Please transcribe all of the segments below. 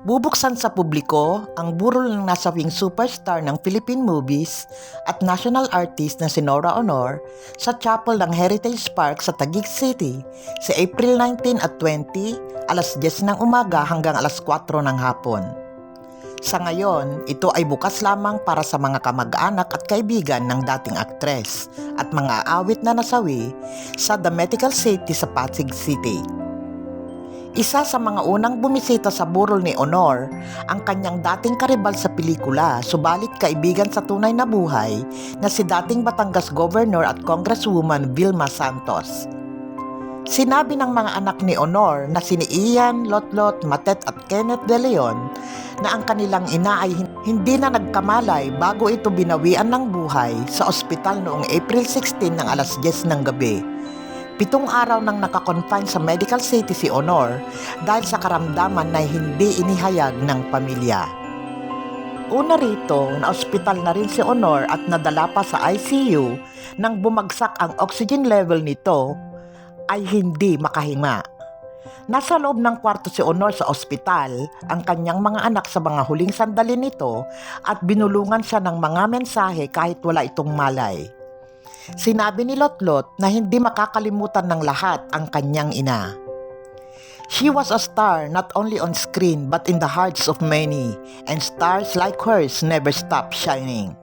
Bubuksan sa publiko ang burol ng nasawing superstar ng Philippine movies at national artist na si Nora Honor sa chapel ng Heritage Park sa Taguig City sa April 19 at 20, alas 10 ng umaga hanggang alas 4 ng hapon. Sa ngayon, ito ay bukas lamang para sa mga kamag-anak at kaibigan ng dating aktres at mga awit na nasawi sa The Medical City sa Pasig City. Isa sa mga unang bumisita sa burol ni Honor ang kanyang dating karibal sa pelikula subalit kaibigan sa tunay na buhay na si dating Batangas Governor at Congresswoman Vilma Santos. Sinabi ng mga anak ni Honor na sini Ian, Lotlot, Matet at Kenneth De Leon na ang kanilang ina ay hin- hindi na nagkamalay bago ito binawian ng buhay sa ospital noong April 16 ng alas 10 ng gabi. Pitong araw nang nakakonfine sa medical city si Honor dahil sa karamdaman na hindi inihayag ng pamilya. Una rito, na ospital na rin si Honor at nadala pa sa ICU nang bumagsak ang oxygen level nito ay hindi makahinga. Nasa loob ng kwarto si Honor sa ospital, ang kanyang mga anak sa mga huling sandali nito at binulungan siya ng mga mensahe kahit wala itong malay. Sinabi ni Lotlot na hindi makakalimutan ng lahat ang kanyang ina. She was a star not only on screen but in the hearts of many, and stars like hers never stop shining.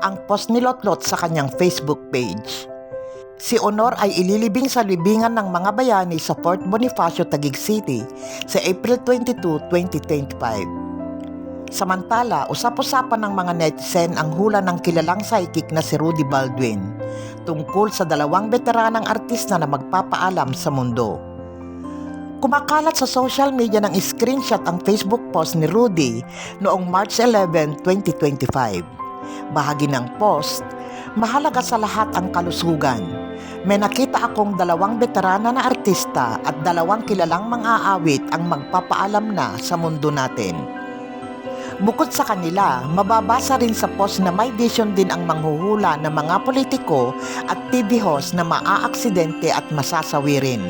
Ang post ni Lotlot sa kanyang Facebook page. Si Honor ay ililibing sa libingan ng mga bayani sa Fort Bonifacio, Taguig City sa April 22, 2025. Samantala, usap-usapan ng mga netizen ang hula ng kilalang psychic na si Rudy Baldwin tungkol sa dalawang veteranang artista na magpapaalam sa mundo. Kumakalat sa social media ng screenshot ang Facebook post ni Rudy noong March 11, 2025. Bahagi ng post, mahalaga sa lahat ang kalusugan. May nakita akong dalawang veterana na artista at dalawang kilalang mga awit ang magpapaalam na sa mundo natin. Bukod sa kanila, mababasa rin sa post na may vision din ang manghuhula ng mga politiko at TV host na maaaksidente at masasawi rin.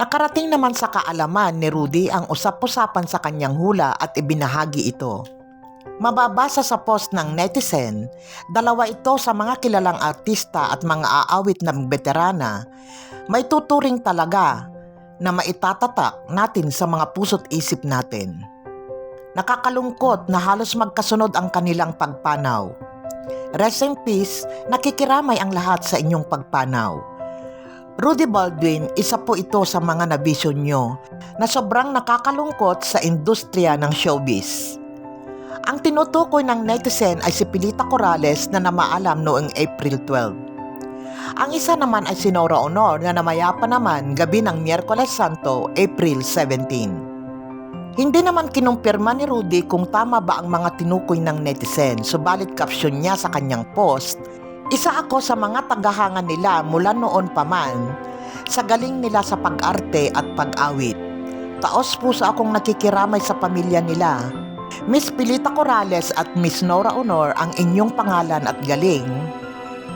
Nakarating naman sa kaalaman ni Rudy ang usap-usapan sa kanyang hula at ibinahagi ito. Mababasa sa post ng netizen, dalawa ito sa mga kilalang artista at mga aawit ng veterana, may tuturing talaga na maitatatak natin sa mga puso't isip natin. Nakakalungkot na halos magkasunod ang kanilang pagpanaw. Rest in peace, nakikiramay ang lahat sa inyong pagpanaw. Rudy Baldwin, isa po ito sa mga nabisyon nyo na sobrang nakakalungkot sa industriya ng showbiz. Ang tinutukoy ng netizen ay si Pilita Corrales na namaalam noong April 12. Ang isa naman ay si Nora Honor na namayapa naman gabi ng Miyerkules Santo, April 17. Hindi naman kinumpirma ni Rudy kung tama ba ang mga tinukoy ng netizen, subalit caption niya sa kanyang post, Isa ako sa mga tagahanga nila mula noon pa man, sa galing nila sa pag-arte at pag-awit. Taos puso akong nakikiramay sa pamilya nila. Miss Pilita Corrales at Miss Nora Honor ang inyong pangalan at galing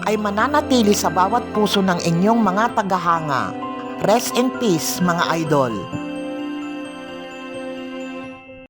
ay mananatili sa bawat puso ng inyong mga tagahanga. Rest in peace mga idol.